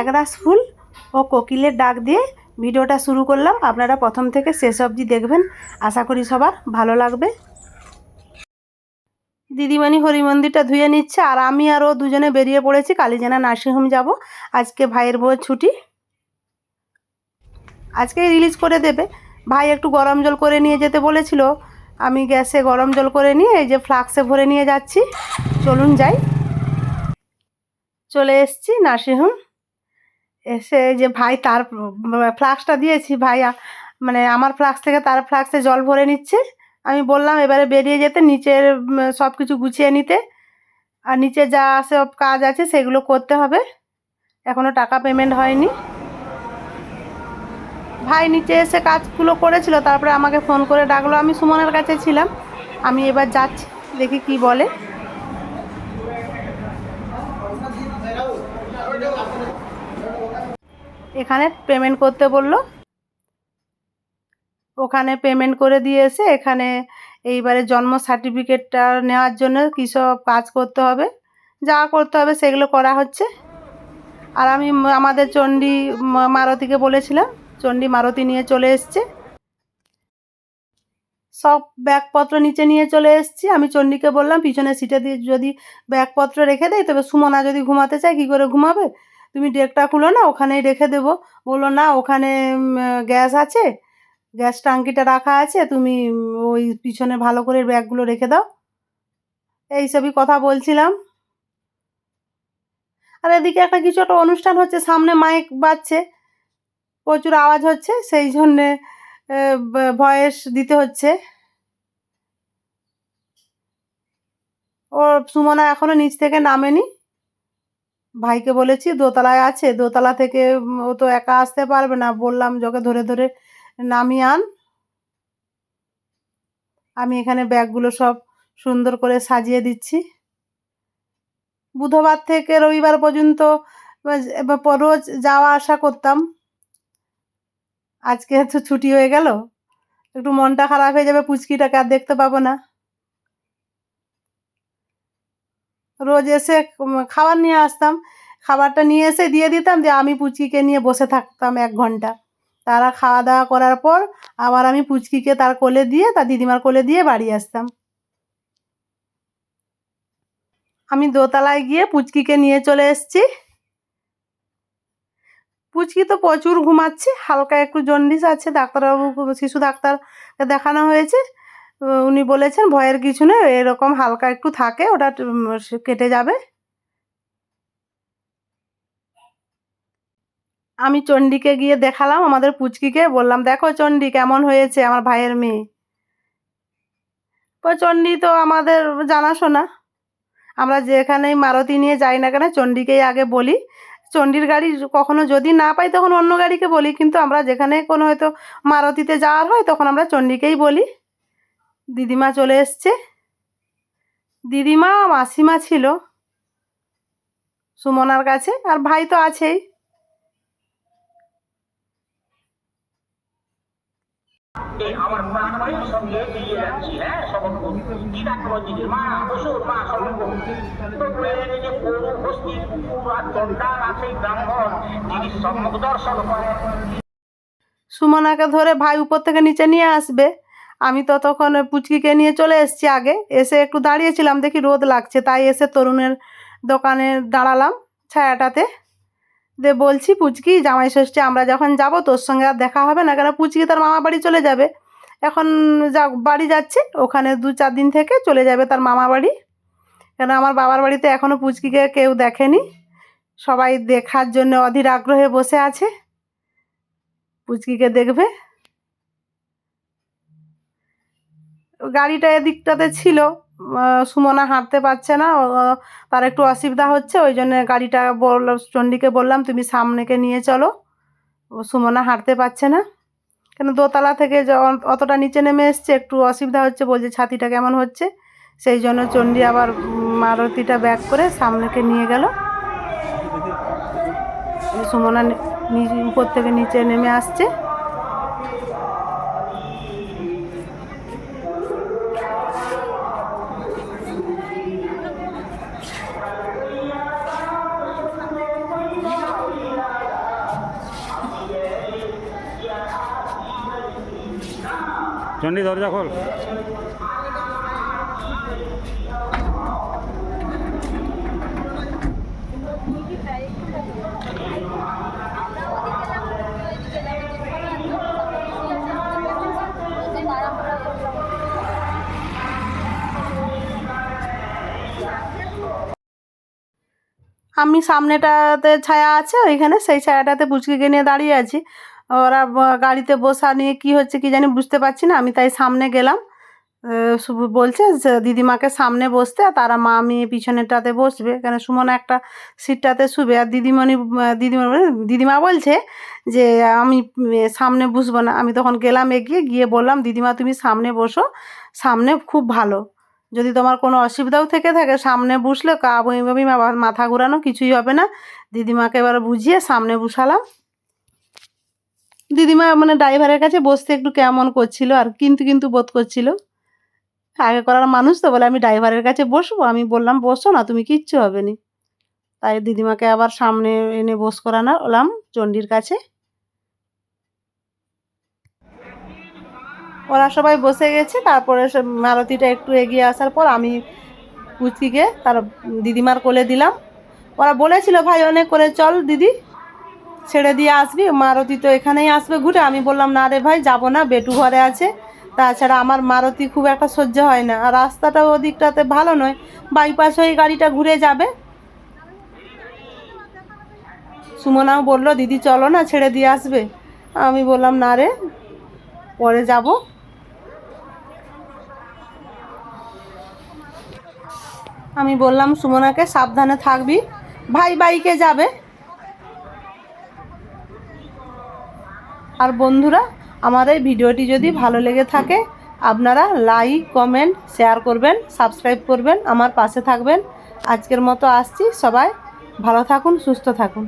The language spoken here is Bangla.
একরাশ ফুল ও কোকিলের ডাক দিয়ে ভিডিওটা শুরু করলাম। আপনারা প্রথম থেকে শেষ অবধি দেখবেন। আশা করি সবার ভালো লাগবে। দিদিমণি হরি মন্দিরটা ধুয়ে নিচ্ছে আর আমি আর ও দুজনে বেরিয়ে পড়েছি। কালীজানা নার্সিংহোম যাব। আজকে ভাইয়ের বউয়ের ছুটি। আজকে রিলিজ করে দেবে। ভাই একটু গরম জল করে নিয়ে যেতে বলেছিল। আমি গ্যাসে গরম জল করে নিয়ে এই যে ফ্লাক্সে ভরে নিয়ে যাচ্ছি। চলুন যাই। চলে এসছি নার্সিংহোম। এসে যে ভাই তার ফ্লাক্সটা দিয়েছি, ভাই মানে আমার ফ্লাক্স থেকে তার ফ্লাক্সে জল ভরে নিচ্ছে। আমি বললাম, এবারে বেরিয়ে যেতে, নিচের সব কিছু গুছিয়ে নিতে। আর নিচে যা সব কাজ আছে, সেগুলো করতে হবে। এখনও টাকা পেমেন্ট হয়নি। ভাই নিচে এসে কাজগুলো করেছিল, তারপরে আমাকে ফোন করে ডাকলো। আমি সুমনের কাছে ছিলাম। আমি এবার যাচ্ছি, দেখি কি বলে। এখানে পেমেন্ট করতে বলল। ওখানে পেমেন্ট করে দিয়ে এসে এখানে এইবারে জন্ম সার্টিফিকেটটা নেওয়ার জন্য কী সব কাজ করতে হবে, যা করতে হবে সেগুলো করা হচ্ছে। আর আমি আমাদের চণ্ডী মারতিকে বলেছিলাম, চণ্ডী মারতি নিয়ে চলে এসছে। সব ব্যাগপত্র নিচে নিয়ে চলে এসেছি। আমি চণ্ডীকে বললাম, পিছনের সিটে দিয়ে যদি ব্যাগপত্র রেখে দেয়, তবে সুমনা যদি ঘুমাতে চায়, কী করে ঘুমাবে? তুমি ডেকটা খুলো না, ওখানেই রেখে দেবো। বলল, না, ওখানে গ্যাস আছে, গ্যাস টাঙ্কিটা রাখা আছে, তুমি ওই পিছনে ভালো করে ব্যাগগুলো রেখে দাও। এইসবই কথা বলছিলাম। আর এদিকে একটা কিছু একটা অনুষ্ঠান হচ্ছে, সামনে মাইক বাজছে, প্রচুর আওয়াজ হচ্ছে, সেই জন্যে ভয়েস দিতে হচ্ছে। ও, সুমনা এখনও নিচ থেকে নামেনি। ভাইকে বলেছি, দোতলায় আছে, দোতলা থেকে ও তো একা আসতে পারবে না। বললাম যোকে ধরে ধরে নামিয়ে আন। আমি এখানে ব্যাগগুলো সব সুন্দর করে সাজিয়ে দিচ্ছি। বুধবার থেকে রবিবার পর্যন্ত রোজ যাওয়া আসা করতাম। আজকে তো ছুটি হয়ে গেল। একটু মনটা খারাপ হয়ে যাবে, পুচকিটাকে আর দেখতে পাবো না। রোজ এসে খাবার নিয়ে আসতাম। খাবারটা নিয়ে এসে দিয়ে দিতাম, দিয়ে আমি পুচকিকে নিয়ে বসে থাকতাম এক ঘণ্টা। তারা খাওয়া দাওয়া করার পর আবার আমি পুচকিকে তার কোলে দিয়ে, তার দিদিমার কোলে দিয়ে বাড়ি আসতাম। আমি দোতলায় গিয়ে পুচকিকে নিয়ে চলে এসেছি। পুচকি তো প্রচুর ঘুমাচ্ছে, হালকা একটু জন্ডিস আছে ডাক্তারবাবু শিশু ডাক্তারকে দেখানো হয়েছে। উনি বলেছেন ভয়ের কিছু নেই, এরকম হালকা একটু থাকে, ওটা কেটে যাবে। আমি চণ্ডীকে গিয়ে দেখালাম, আমাদের পুচকিকে, বললাম, দেখো চণ্ডী কেমন হয়েছে আমার ভাইয়ের মেয়ে? চণ্ডী তো আমাদের জানাশোনা। আমরা যেখানেই মারুতি নিয়ে যাই না কেন চণ্ডীকেই আগে বলি। চণ্ডীর গাড়ি কখনো যদি না পাই, তখন অন্য গাড়িকে বলি, কিন্তু আমরা যেখানে কোনো হয়তো মারুতিতে যাওয়ার হয়, তখন আমরা চণ্ডীকেই বলি। দিদিমা চলে এসছে। দিদিমা, মাসিমা ছিল সুমনার কাছে, আর ভাই তো আছেই। সুমনাকে ধরে ভাই উপর থেকে নিচে নিয়ে আসবে। আমি তো তখন ওই পুচকিকে নিয়ে চলে এসেছি আগে। এসে একটু দাঁড়িয়েছিলাম, দেখি রোদ লাগছে। তাই এসে তরুণের দোকানে দাঁড়ালাম ছায়াটাতে। দে বলছি, পুচকি, জামাই ষষ্ঠী, আমরা যখন যাব, তোর সঙ্গে আর দেখা হবে না কেন? পুচকি তার মামা বাড়ি চলে যাবে। এখন যা, বাড়ি যাচ্ছে, ওখানে দু চার দিন থেকে চলে যাবে তার মামা বাড়ি। কেন আমার বাবার বাড়িতে এখনও পুচকিকে কেউ দেখেনি। সবাই দেখার জন্য অধীর আগ্রহে বসে আছে। পুচকিকে দেখবে। গাড়িটা এদিকটাতে ছিল। সুমনা হাঁটতে পারছে না। তার একটু অসুবিধা হচ্ছে, ওই জন্য গাড়িটা বললাম চণ্ডীকে বললাম, তুমি সামনেকে নিয়ে চলো। সুমনা হাঁটতে পারছে না। কেন, দোতলা থেকে অতটা নিচে নেমে এসছে, একটু অসুবিধা হচ্ছে, বলছে, ছাতিটা কেমন হচ্ছে? সেই জন্য চণ্ডী আবার মারুতিটা ব্যাক করে সামনেকে নিয়ে গেল। সুমনা উপর থেকে নিচে নেমে আসছে। চন্ডী দরজা খোল। আমি সামনেটাতে ছায়া আছে ওইখানে সেই ছায়াটাতে পুচকিকে নিয়ে দাঁড়িয়ে আছি। ওরা গাড়িতে বসা নিয়ে কি হচ্ছে কি জানি বুঝতে পারছি না, আমি তাই সামনে গেলাম। বলছে দিদিমাকে সামনে বসতে আর তারা মা মেয়ে পিছনেরটাতে বসবে, কেন সুমন একটা সিটটাতে শুবে আর দিদিমণি দিদিমণি দিদিমা বলছে যে, আমি সামনে বসবো না। আমি তখন গেলাম এগিয়ে, গিয়ে বললাম, দিদিমা, তুমি সামনে বসো, সামনে খুব ভালো। যদি তোমার কোনো অসুবিধাও থেকে থাকে, সামনে বসলে কা মা- মাথা ঘোরানো কিছুই হবে না। দিদিমাকে এবার বুঝিয়ে সামনে বসালাম। দিদিমা মানে ড্রাইভারের কাছে বসতে একটু কেমন করছিল আর কিন্তু কিন্তু বোধ করছিল। আগে করার মানুষ তো বলে আমি ড্রাইভারের কাছে বসবো, আমি বললাম, বসো না, তুমি কিচ্ছু হবে নি। তাই দিদিমাকে আবার সামনে এনে বস করানো হলাম চণ্ডীর কাছে। ওরা সবাই বসে গেছে, তারপরে মারতিটা একটু এগিয়ে আসার পর আমি পুচকিকে তার দিদিমার কোলে দিলাম। ওরা বলেছিল, ভাই, অনেক করে চল দিদি। ছেড়ে দিয়ে আসবি, মারতি তো এখানেই আসবে ঘুরে। আমি বললাম, না রে ভাই, যাব না, বেটু ঘরে আছে। তাছাড়া আমার মারতি খুব একটা সহ্য হয় না। আর রাস্তাটা ওদিকটাতে ভালো নয় বাইপাস হয়ে গাড়িটা ঘুরে যাবে। সুমনাও বলল, দিদি, চলো না, ছেড়ে দিয়ে আসবে। আমি বললাম, না রে, পরে যাব। আমি বললাম, সুমনাকে সাবধানে থাকবি। ভাই বাইকে যাবে। আর বন্ধুরা আমার এই ভিডিওটি যদি ভালো লেগে থাকে, আপনারা লাইক কমেন্ট শেয়ার করবেন সাবস্ক্রাইব করবেন, আমার পাশে থাকবেন। আজকের মতো আসছি সবাই, ভালো থাকুন, সুস্থ থাকুন।